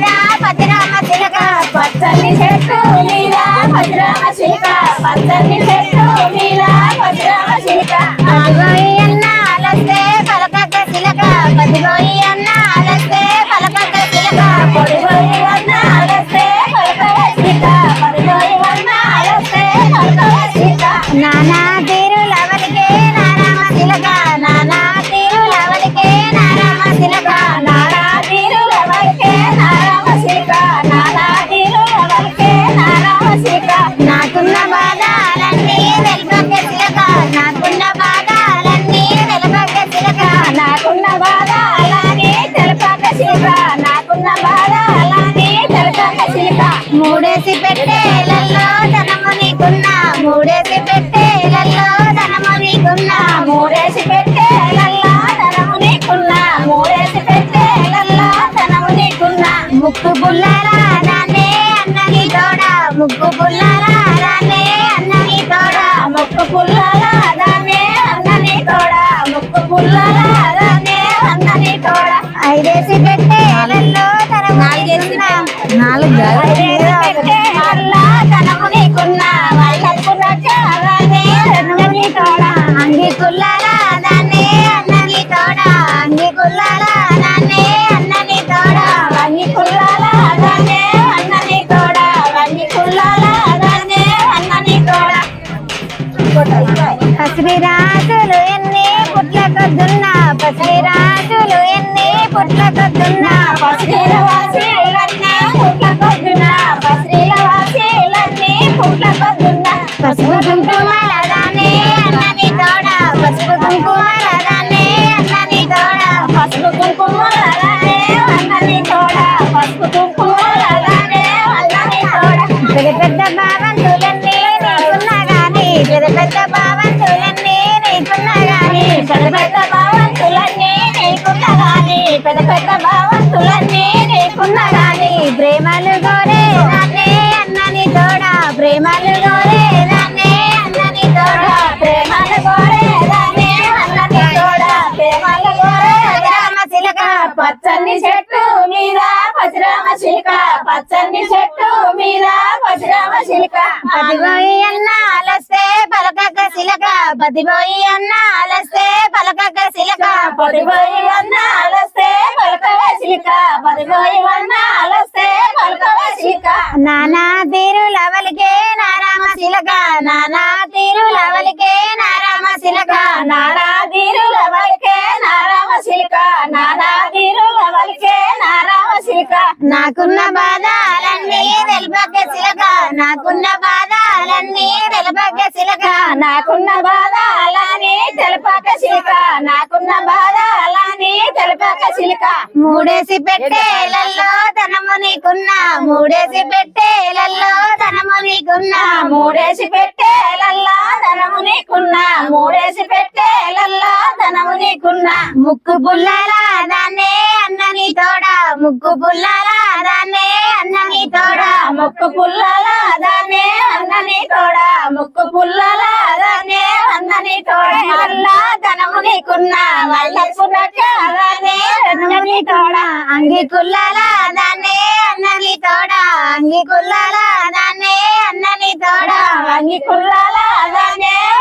మీద పతిరామ చిలక పచ్చని చెట్టు మీద పచ్చరామ చిలుక పచ్చని చెట్టు మీద పచ్చరామ చిలుక మూడేసి పెట్టే పుట్ల కొద్దున్నా పసిరిల వాసిలన్నీ పెద్ద పెద్ద భావంతులన్నీ నీకున్నా గాని ప్రేమలు గోరే దానే అన్నని తోడ ప్రేమలు గోరే దానే అన్నని తోడ ప్రేమలు గోరే గోరేదానే అన్నని తోడ ప్రేమలు గోరే రామ చిలక పచ్చని చెట్టు మీద పసిరామ చిలుక పచ్చని చెట్టు మీద పసిరామ చిలుక పదిపోయి అన్న అలస్తే పలకక చిలక పదిపోయి అన్న అలస్తే పలకక చిలక పదిపోయి అన్న తీరులవలికే నారామ శిలక నానా తీరుల నారామ శిలక నానా తీరుల నారామ శిలక. నాకున్న బాధాలన్నీ వెలుపక్క శిలక నాకున్న బాధ బాధాలన్నీ తెలపక శిలక. నాకున్న బాధ అలానే తెలపాక శిలక. నాకున్న బాధ అలానే తెలపాక శిలక. మూడేసి పెట్టేలల్లో ధనము నీకున్న. మూడేసి పెట్టేలల్లో ధనము నీకున్న. మూడేసి పెట్టేలల్లో ధనము నీకున్నా. మూడేసి పెట్టేలల్లో ధనము నీకున్నా. ముక్కు పుల్లరా దాన్నే అన్నని తోడ. ముగ్గు పుల్లరా దాన్నే అన్నని తోడ ముక్కు పుల్లలాదానే అన్నని తోడా ముక్కు పుల్లలాదానే అన్నని తోడ అల్లా ధనము నీకున్నా వాళ్ళకున్న అన్నని తోడా అంగి కుల్లరా అన్నని తోడా అంగి కుల్లరా అన్నని తోడా వంగి కుల్లాల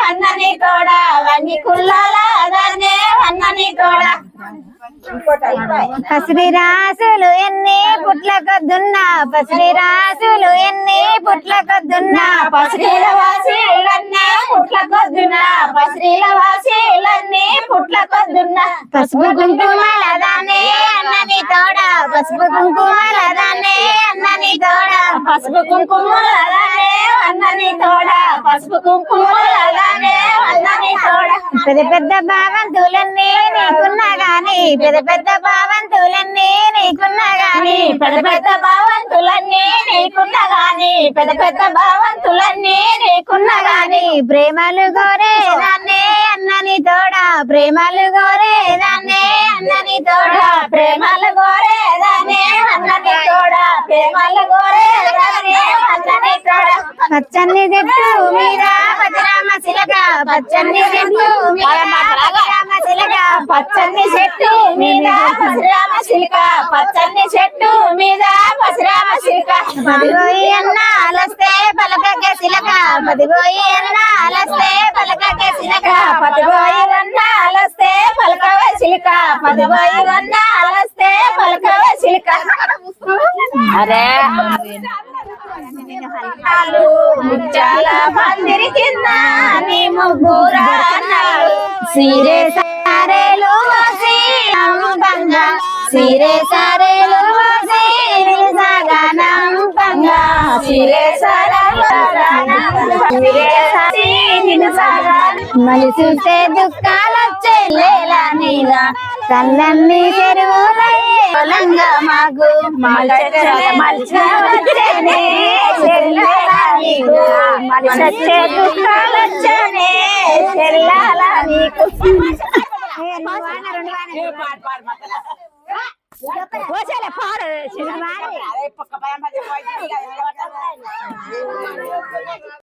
అన్నని తోడా వంగి కుల్లాల అన్నని తోడా పసిరి రాసులు ఎన్ని పుట్ల కొద్దున్నా పసిరి రాసులు ఎన్ని పుట్ల కొద్దున్నా పసిరీల వాసీలన్నీ పుట్ల కొద్దున పసిరీల వాసీలన్నీ పుట్ల కొద్దున పసుపు కుంకుమల దానే అన్నని తోడ పసుపు కుంకుమల దానే అన్నని తోడ. పసుపు కుంకుమలనే అన్నని తోడ పసుపు కుంకుమలనే అన్నని పెద్ద పెద్ద భావంతులన్నీ నీకున్నా గాని పెద్ద పెద్ద భావంతులన్నీ నీకున్నా గాని పెద్ద పెద్ద భావంతులన్నీ నీకున్నా గాని పెద్ద పెద్ద భావంతులన్నీ నీకున్నా గాని ప్రేమలు గోరే దాన్నే అన్నని తోడా ప్రేమలు గోరే దాన్నే అన్నని తోడా ప్రేమలు గోరే దానే అన్నని తోడ. పచ్చని చెట్టు మీద అన్నని శిలక పచ్చని చెట్టు మీద శిలక పచ్చని చెట్టు మీద పతిరామ శిలక పచ్చని చెట్టు మీద పసిరామ శిలక. పచ్చని అన్న అలస్తే పదిపోయి శిలక పలకక అన్న అలస్తే పలకక సిలక పదిపోయి వన్నాలస్తే పలకవ శిలక పదిపోయి అన్న అలస్తే అరే. అన్నాలు ముత్యాల పందిరి కింద నీ ముగ్గురు సిరే సారేలు వాసి సారేలు వాసి పంగా. సిరే చూస్తే దుఃఖాలొచ్చే లేలా నీలా కళ్ళన్ని చెరువులంగా మాకు. దుఃఖాలొచ్చనే చెల్లాల నీకు పాడు